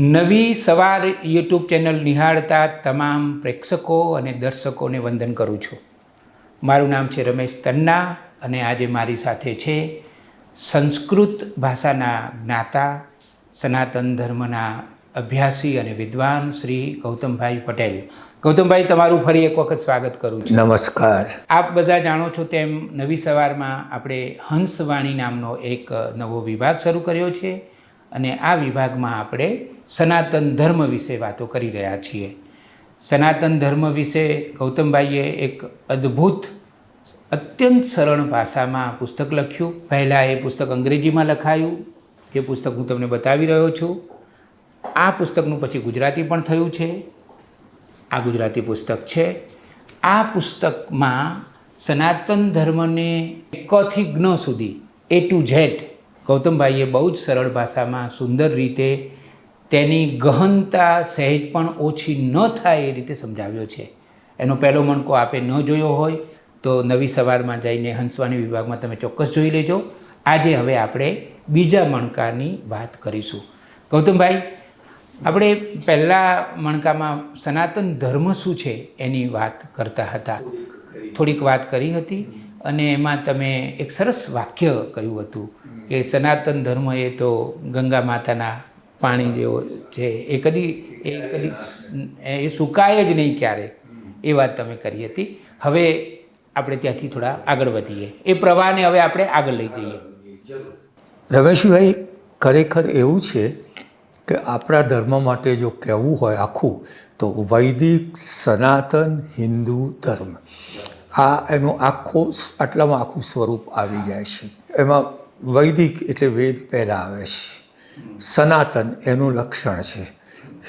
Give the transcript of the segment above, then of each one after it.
નવી સવાર YouTube channel નિહાળતા તમામ પ્રેક્ષકો અને દર્શકોને વંદન કરું છું. મારું નામ છે રમેશ તન્ના અને આજે મારી સાથે છે સંસ્કૃત ભાષાના જ્ઞાતા સનાતન ધર્મના અભ્યાસી અને વિદ્વાન શ્રી ગૌતમભાઈ પટેલ. ગૌતમભાઈ તમારું ફરી એક વખત સ્વાગત કરું છું. નમસ્કાર. આપ બધા જાણો છો તેમ નવી સવારમાં આપણે હંસવાણી નામનો એક નવો વિભાગ શરૂ કર્યો છે. અને આ વિભાગમાં આપણે સનાતન ધર્મ વિશે વાતો કરી રહ્યા છીએ. સનાતન ધર્મ વિશે ગૌતમભાઈએ એક અદ્ભુત, અત્યંત સરળ ભાષામાં પુસ્તક લખ્યું. પહેલાં એ પુસ્તક અંગ્રેજીમાં લખાયું જે પુસ્તક હું તમને બતાવી રહ્યો છું. આ પુસ્તકનું પછી ગુજરાતી પણ થયું છે. આ ગુજરાતી પુસ્તક છે. આ પુસ્તકમાં સનાતન ધર્મને કથી જ્ઞ સુધી એ ટુ ઝેડ ગૌતમભાઈએ બહુ જ સરળ ભાષામાં સુંદર રીતે તેની ગહનતા સહેજ પણ ઓછી ન થાય એ રીતે સમજાવ્યો છે. એનો પહેલો મણકો આપે ન જોયો હોય તો નવી સવારમાં જઈને હંસવાણી વિભાગમાં તમે ચોક્કસ જોઈ લેજો. આજે હવે આપણે બીજા મણકાની વાત કરીશું. ગૌતમભાઈ, આપણે પહેલાં મણકામાં સનાતન ધર્મ શું છે એની વાત કરતા હતા? થોડીક વાત કરી હતી. અને એમાં તમે એક સરસ વાક્ય કહ્યું હતું કે સનાતન ધર્મ એ તો ગંગા માતાના પાણી જેવો છે. એ કદી એ કદી એ સુકાય જ નહીં ક્યારે એ વાત તમે કરી હતી. હવે આપણે ત્યાંથી થોડા આગળ વધીએ. એ પ્રવાહને હવે આપણે આગળ લઈ જઈએ. રમેશભાઈ, ખરેખર એવું છે કે આપણા ધર્મ માટે જો કહેવું હોય આખું, તો વૈદિક, સનાતન, હિન્દુ ધર્મ. આ એનું આખો આટલામાં આખું સ્વરૂપ આવી જાય છે. એમાં વૈદિક એટલે વેદ પહેલાં આવે છે. સનાતન એનું લક્ષણ છે.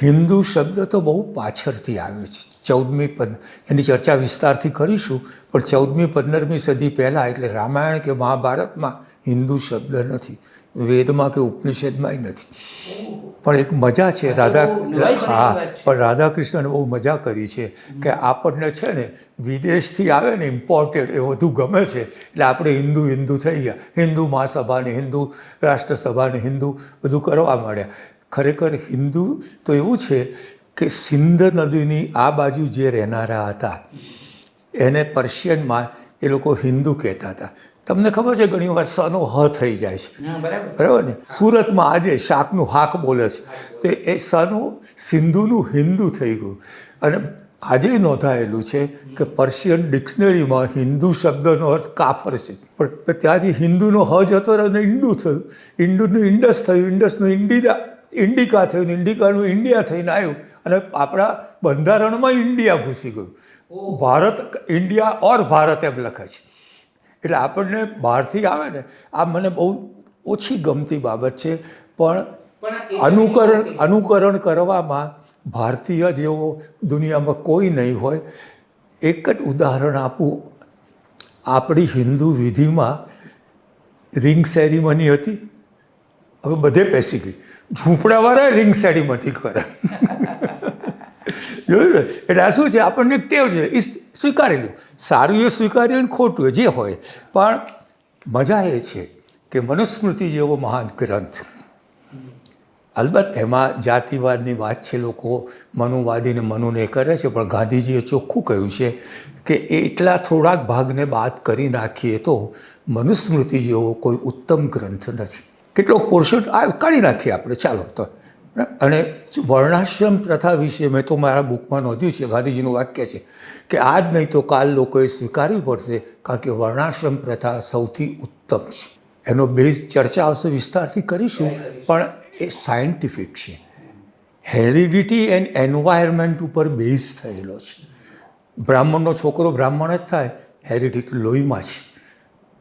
હિન્દુ શબ્દ તો બહુ પાછળથી આવ્યો છે. ચૌદમી પદ, એની ચર્ચા વિસ્તારથી કરીશું, પણ ચૌદમી પંદરમી સદી પહેલાં એટલે રામાયણ કે મહાભારતમાં હિન્દુ શબ્દ નથી. વેદમાં કે ઉપનિષેદમાંય નથી. પણ એક મજા છે રાધા હા પણ રાધાકૃષ્ણને બહુ મજા કરી છે કે આપણને છે ને વિદેશથી આવે ને ઇમ્પોર્ટેડ એ વધુ ગમે છે. એટલે આપણે હિન્દુ હિન્દુ થઈ ગયા. હિન્દુ મહાસભાને હિન્દુ રાષ્ટ્રસભાને હિન્દુ બધું કરવા માંડ્યા. ખરેખર હિન્દુ તો એવું છે કે સિંધ નદીની આ બાજુ જે રહેનારા હતા એને પર્શિયનમાં એ લોકો હિન્દુ કહેતા હતા. તમને ખબર છે ઘણી વાર સનો હ થઈ જાય છે. બરાબર ને? સુરતમાં આજે શાકનું હાક બોલે છે. તો એ સનું સિંધુનું હિન્દુ થઈ ગયું. અને આજે નોંધાયેલું છે કે પર્શિયન ડિક્શનરીમાં હિન્દુ શબ્દનો અર્થ કાફર છે. પણ ત્યાંથી હિન્દુનો હ જતો રહ્યો અને ઇન્ડુ થયું. ઇન્ડુનું ઇન્ડસ થયું ઇન્ડસનું ઇન્ડિયા ઇન્ડિકા થયું ઇન્ડિકાનું ઇન્ડિયા થઈને આવ્યું. અને આપણા બંધારણમાં ઇન્ડિયા ઘૂસી ગયું. ભારત ઇન્ડિયા ઓર ભારત એમ લખે છે. એટલે આપણને બહારથી આવે ને આ મને બહુ ઓછી ગમતી બાબત છે. પણ અનુકરણ અનુકરણ કરવામાં ભારતીય જેવો દુનિયામાં કોઈ નહીં હોય. એક જ ઉદાહરણ આપું. આપણી હિન્દુ વિધિમાં રિંગ સેરેમની હતી. હવે બધે પેસી ગઈ. ઝૂંપડાવાળા રિંગ સેરીમની કરે. જોયું ને? એટલે આ શું છે? આપણને ટેવ છે. એ સ્વીકારી લો સારું એ સ્વીકાર્યું અને ખોટું એ, જે હોય. પણ મજા એ છે કે મનુસ્મૃતિ જેવો મહાન ગ્રંથ. અલબત્ત એમાં જાતિવાદની વાત છે, લોકો મનુવાદીને મનુને કરે છે, પણ ગાંધીજીએ ચોખ્ખું કહ્યું છે કે એટલા થોડાક ભાગને બાદ કરી નાખીએ તો મનુસ્મૃતિ જેવો કોઈ ઉત્તમ ગ્રંથ નથી. કેટલોક પોર્શન કાઢી નાખીએ આપણે. ચાલો તો. અને વર્ણાશ્રમ પ્રથા વિશે મેં તો મારા બુકમાં નોંધ્યું છે, ગાંધીજીનું વાક્ય છે કે આજ નહીં તો કાલ લોકોએ સ્વીકારવી પડશે, કારણ કે વર્ણાશ્રમ પ્રથા સૌથી ઉત્તમ છે. એનો બેઝ ચર્ચા આવશે, વિસ્તારથી કરીશું, પણ એ સાયન્ટિફિક છે. હેરિડિટી એન્ડ એન્વાયરમેન્ટ ઉપર બેઝ થયેલો છે. બ્રાહ્મણનો છોકરો બ્રાહ્મણ જ થાય હેરિડિટી લોહીમાં છે.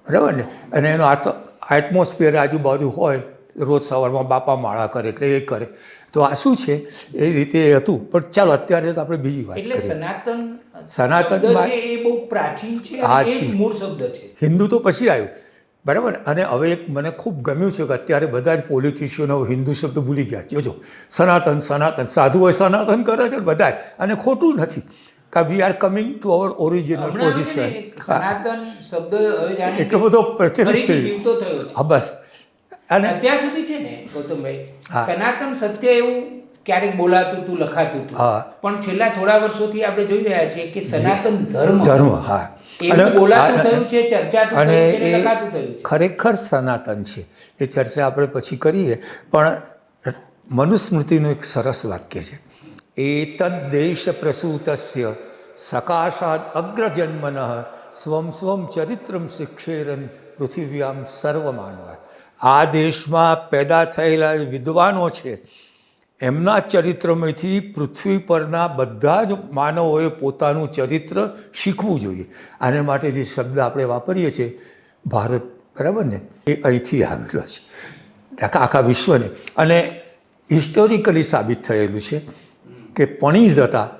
બરાબર ને? અને એનો આ તો એટમોસ્ફિયર આજુબાજુ હોય રોજ સવારમાં બાપા માળા કરે એટલે એ કરે. તો આ શું છે? એ રીતે એ હતું. પણ ચાલો અત્યારે તો આપણે બીજી વાત એટલે સનાતન સનાતન એ બહુ પ્રાચીન છે આ. મૂળ શબ્દ છે. હિન્દુ તો પછી આવ્યું. બરાબર? અને હવે એક મને ખૂબ ગમ્યું છે કે અત્યારે બધા જ પોલિટિશિયનો હિન્દુ શબ્દ ભૂલી ગયા જોજો. સનાતન સનાતન. સાધુ હોય સનાતન કરે છે બધા અને ખોટું નથી. કે we are coming to our original position સનાતન શબ્દ એટલો બધો પ્રચલિત થયો હા બસ. અને અત્યાર સુધી છે ને ગૌતમભાઈ સનાતન સત્ય એવું ક્યારેક બોલાતું હતું લખાતું હતું. પણ છેલ્લા થોડા વર્ષોથી આપણે જોઈ રહ્યા છીએ કે સનાતન ધર્મ. ધર્મ હા. અને- એ ખરેખર સનાતન છે. એ ચર્ચા આપણે પછી કરીએ. પણ મનુસ્મૃતિનું એક સરસ વાક્ય છે. એતદ દેશ પ્રસૂતસ્ય સકાશાદ અગ્રજન્મન સ્વમ સ્વમ ચરિત્રમ શિક્ષેરન પૃથિવ્યામ સર્વમાનવ. આ દેશમાં પેદા થયેલા વિદ્વાનો છે, એમના ચરિત્રમાંથી પૃથ્વી પરના બધા જ માનવોએ પોતાનું ચરિત્ર શીખવું જોઈએ. આને માટે જે શબ્દ આપણે વાપરીએ છીએ, ભારત, બરાબર ને? એ અહીંથી આવેલો છે. આખા આખા વિશ્વને. અને હિસ્ટોરિકલી સાબિત થયેલું છે કે પણીજ હતા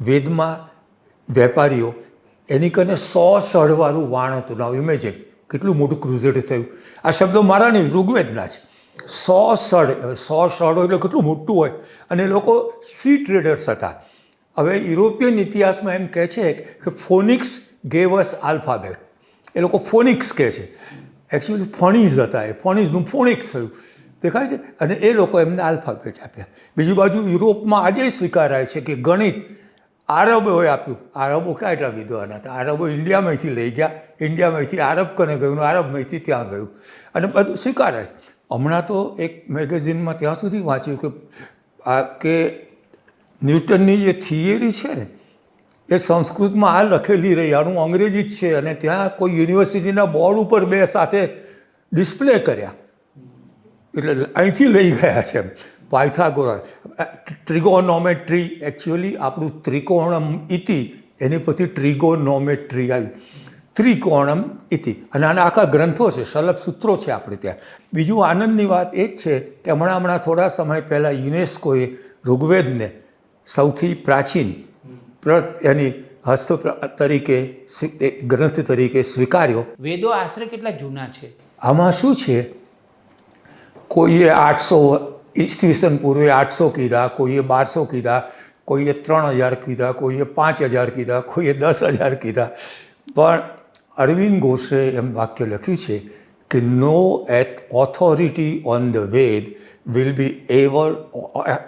વેદમાં વેપારીઓ, એની કને સો સળવાળું વાણ હતું નાવ ઇમેજિન કેટલું મોટું ક્રુઝેડ થયું. આ શબ્દો મારા નહીં, ઋગ્વેદના છે. સો સળ સો સળો એટલે કેટલું મોટું હોય. અને લોકો સી ટ્રેડર્સ હતા. હવે યુરોપિયન ઇતિહાસમાં એમ કહે છે કે ફોનિક્સ ગેવસ આલ્ફાબેટ એ લોકો ફોનિક્સ કહે છે. એકચ્યુઅલી ફણીઝ હતા એ. ફણીઝનું ફોનિક્સ થયું. દેખાય છે? અને એ લોકો એમને આલ્ફાબેટ આપ્યા. બીજી બાજુ યુરોપમાં આજે સ્વીકારાય છે કે ગણિત આરબોએ આપ્યું. આરબો ક્યાં એટલા વિદ્વાન હતા. આરબો ઇન્ડિયામાંથી લઈ ગયા. ઇન્ડિયામાંથી આરબ કને ગયું આરબમાંથી ત્યાં ગયું. અને બધું સ્વીકારે છે. હમણાં તો એક મેગેઝિનમાં ત્યાં સુધી વાંચ્યું કે, આ કે ન્યૂટનની જે થિયરી છે ને, એ સંસ્કૃતમાં આ લખેલી રહી. આનું અંગ્રેજી જ છે. અને ત્યાં કોઈ યુનિવર્સિટીના બોર્ડ ઉપર બે સાથે ડિસ્પ્લે કર્યા. એટલે અહીંથી લઈ ગયા છે પાયથાગોરસ. ટ્રિગોનોમેટ્રી એકચ્યુઅલી આપણું ત્રિકોણમ ઇતિ એની પછી ટ્રિગોનોમેટ્રી આવી ત્રિકોણમ ઇતિ. અને આના આખા ગ્રંથો છે શલભ સૂત્રો છે આપણે ત્યાં. બીજું આનંદની વાત એ જ છે કે હમણાં હમણાં થોડા સમય પહેલાં યુનેસ્કોએ ઋગ્વેદને સૌથી પ્રાચીન પ્ર એની હસ્ત તરીકે ગ્રંથ તરીકે સ્વીકાર્યો. વેદો આશરે કેટલા જૂના છે? આમાં શું છે? કોઈએ આઠસો ઈસવીસન પૂર્વે આઠસો કીધા, કોઈએ બારસો કીધા, કોઈએ ત્રણ હજાર કીધા, કોઈએ પાંચ હજાર કીધા, કોઈએ દસ હજાર કીધા. પણ અરવિંદ ઘોષે એમ વાક્ય લખ્યું છે કે no at authority on the Veda will be ever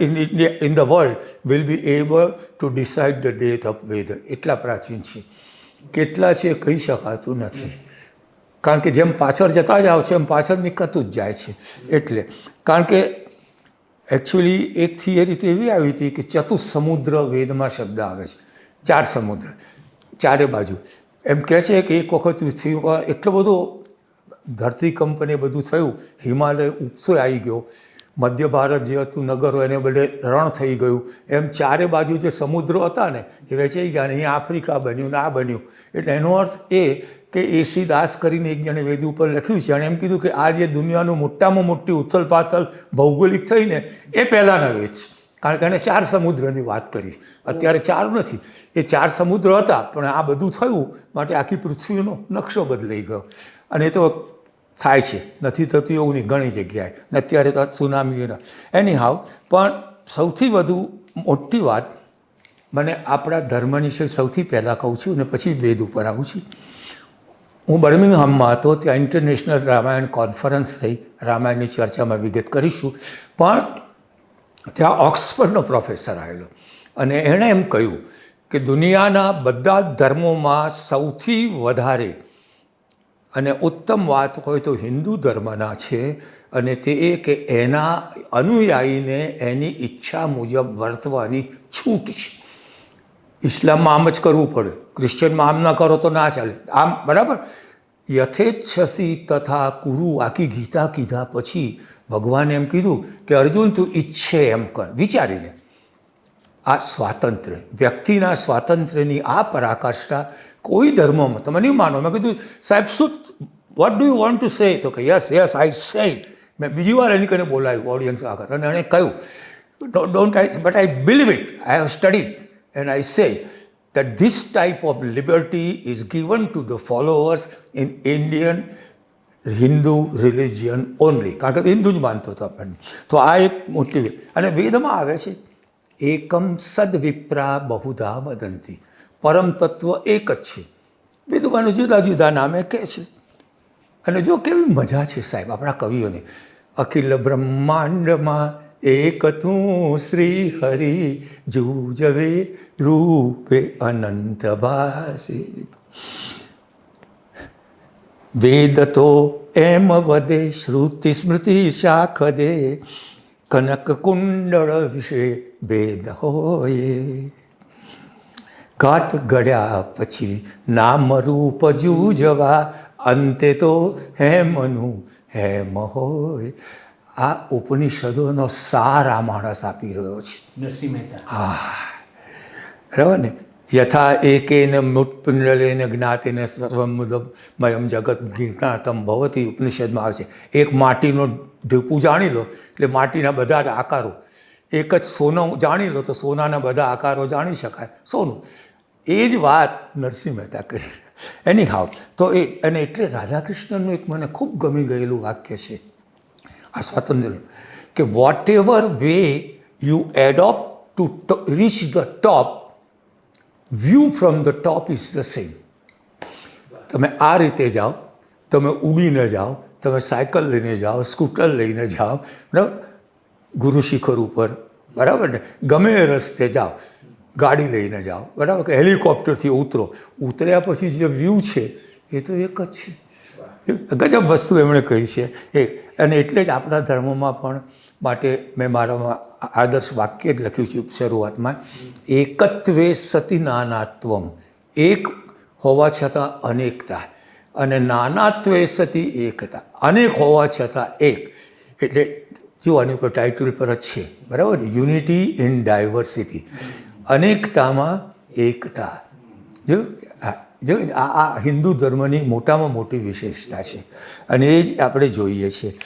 in in the world will be ever to decide the death of Veda એટલા પ્રાચીન છે. કેટલા છે કહી શકાતું નથી. કારણ કે જેમ પાછળ જતા જાઓ છો એમ પાછળ નીકળતું જ જાય છે. એટલે, કારણ કે એકચ્યુઅલી એક થિયરી તો એવી આવી હતી કે ચતુસમુદ્ર વેદમાં શબ્દ આવે છે. ચાર સમુદ્ર. ચારે બાજુ. એમ કહે છે કે એક વખત પૃથ્વી પર એટલો બધો ધરતીકંપને બધું થયું, હિમાલય ઉપસો આવી ગયો મધ્ય ભારત જે હતું નગરો એને બદલે રણ થઈ ગયું. એમ ચારે બાજુ જે સમુદ્રો હતા ને, એ વેચાઈ ગયા ને અહીંયા આફ્રિકા બન્યું ને આ બન્યું. એટલે એનો અર્થ એ કે એસી દાસ કરીને એક જણે વેદ ઉપર લખ્યું છે અને એમ કીધું કે આ જે દુનિયાનું મોટામાં મોટી ઉથલ પાથલ ભૌગોલિક થઈને એ પહેલાંના છે. કારણ કે એણે ચાર સમુદ્રની વાત કરી. અત્યારે ચાર નથી. એ ચાર સમુદ્ર હતા, પણ આ બધું થયું માટે આખી પૃથ્વીનો નકશો બદલાઈ ગયો. અને એ તો થાય છે. નથી થતું એવું નહીં, ઘણી જગ્યાએ. ને અત્યારે તો સુનામીઓના એની હાવ પણ સૌથી વધુ મોટી વાત મને આપણા ધર્મની છે સૌથી પહેલાં કહું છું અને પછી વેદ ઉપર આવું છું. હું બર્મિંગહામમાં હતો, ત્યાં ઇન્ટરનેશનલ રામાયણ કોન્ફરન્સ થઈ. રામાયણની ચર્ચામાં વિગત કરીશું. પણ ત્યાં ઓક્સફર્ડનો પ્રોફેસર આવેલો. અને એણે એમ કહ્યું કે દુનિયાના બધા જ ધર્મોમાં સૌથી વધારે અને ઉત્તમ વાત હોય તો હિન્દુ ધર્મના છે અને તે એ કે એના અનુયાયીને એની ઈચ્છા મુજબ વર્તવાની છૂટ છે. ઇસ્લામમાં આમ જ કરવું પડે. ક્રિશ્ચિયનમાં આમ ન કરો તો ના ચાલે. આમ બરાબર? યથેચ્છસી તથા કુરુ આખી ગીતા કીધા પછી ભગવાને એમ કીધું કે અર્જુન તું ઈચ્છે એમ કર. વિચારીને. આ સ્વાતંત્ર્ય. વ્યક્તિના સ્વાતંત્ર્યની આ પરાકાષ્ઠા કોઈ ધર્મમાં તમે નહીં માનો. મેં કીધું, સાહેબ, શું what do you want to say તો કે યસ યસ આઈ સે મેં બીજી વાર એની કરીને બોલાવ્યું ઓડિયન્સ આગળ. અને એણે કહ્યું don't I but I believe it I have study and I say that this type of liberty is given to the followers in Indian Hindu religion only કારણ કે હિન્દુ જ માનતો હતો આપણને. તો આ એક મોટી અને વેદમાં આવે છે, એકમ સદ વિપ્રા બહુધા વદંતી. પરમ તત્વ એક જ છે. વેદોમાં જુદા જુદા નામે કહે છે. અને જો કેવી મજા છે સાહેબ આપણા કવિઓને. અખિલ બ્રહ્માંડમાં એક તું શ્રી હરિ જુજવે, રૂપે અનંત વેદ તો એમ વધે શ્રુતિ સ્મૃતિ શાખ દે કનક કુંડળ વિશે ભેદ હોય. ઘાટ ઘડ્યા પછી નામ રૂપ જવા અંતે તો હેમનું હેમ હોય. આ ઉપનિષદોનો સાર આ માણસ આપી રહ્યો છે. નરસિંહ મહેતા. હા. બરાબર ને? યથા એકેન મુત્પિંડલેન જ્ઞાતિને સર્વમુદમયમ જગત જ્ઞાતમ ભવતી ઉપનિષદમાં આવે છે. એક માટીનો ઢીપું જાણી લો એટલે માટીના બધા જ આકારો. એક જ સોનું જાણી લો તો સોનાના બધા આકારો જાણી શકાય. સોનું. એ જ વાત નરસિંહ મહેતા કરી. એની હાવ તો એ, અને એટલે રાધાકૃષ્ણનું એક મને ખૂબ ગમી ગયેલું વાક્ય છે. આ સ્વાતંત્ર્ય કે whatever way you adopt to reach the top view from the top is the same તમે આ રીતે જાઓ, તમે ઉડીને જાઓ, તમે સાયકલ લઈને જાઓ, સ્કૂટર લઈને જાઓ, બરાબર? ગુરુ શિખર ઉપર, બરાબર ને? ગમે રસ્તે જાઓ. ગાડી લઈને જાઓ. બરાબર? કે હેલિકોપ્ટરથી ઉતરો. ઉતર્યા પછી જે વ્યૂ છે, એ તો એક જ છે. ગજબ વસ્તુ એમણે કહી છે. એ, અને એટલે જ આપણા ધર્મમાં પણ માટે મેં મારામાં આદર્શ વાક્ય જ લખ્યું છે શરૂઆતમાં. એકત્વે સતી નાનાત્વમ. એક હોવા છતાં અનેકતા. અને નાનાત્વે સતી એકતા. અનેક હોવા છતાં એક. એટલે જો આની ઉપર ટાઇટલ પર જ છે. બરાબર? યુનિટી ઇન ડાયવર્સિટી અનેકતામાં એકતા. જો જો આ હિન્દુ ધર્મની મોટામાં મોટી વિશેષતા છે. અને એ જ આપણે જોઈએ છીએ.